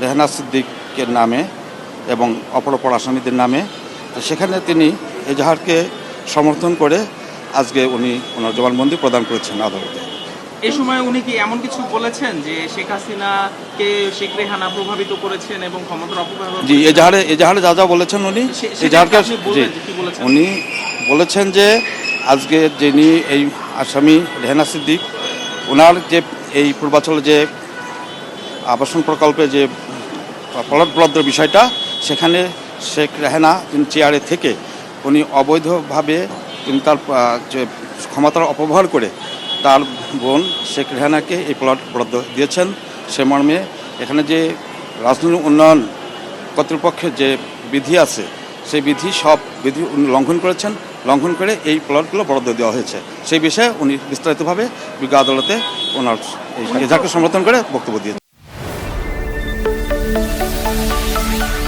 রেহানা সিদ্দিকের নামে এবং অপরাপর আসামিদের নামে সেখানে তিনি এজাহারকে সমর্থন করে আজকে উনি ওনার জবানবন্দি প্রদান করেছেন আদালতে এই সময় উনি কি এমন কিছু বলেছেন যে শেখ হাসিনাকে শেখ রেহানা প্রভাবিত করেছেন এবং ক্ষমতার অপব্যবহার জি এজাহারে এজাহারে যা যা বলেছেন উনি এজাহারকে? উনি বলেছেন যে আজকে যিনি এই আসামি রেহানা সিদ্দিক ওনার যে এই পূর্বাচলে যে আবাসন প্রকল্পে যে প্লট ব্লদ্র বিষয়টা সেখানে শেখ রেহানা তিনি চেয়ারে থেকে উনি অবৈধভাবে তিনি তার যে ক্ষমতার অপব্যবহার করে তার বোন শেখ রেহানাকে এই প্লট বরাদ্দ দিয়েছেন। সে মর্মে এখানে যে রাজনৈতিক উন্নয়ন কর্তৃপক্ষের যে বিধি আছে সেই বিধি সব বিধি উনি লঙ্ঘন করেছেন। লঙ্ঘন করে এই প্লটগুলো বরাদ্দ দেওয়া হয়েছে। সেই বিষয়ে উনি বিস্তারিতভাবে বিজ্ঞ আদালতে ওনার এই এজাহারকে সমর্থন করে বক্তব্য দিয়েছেন। Thank you.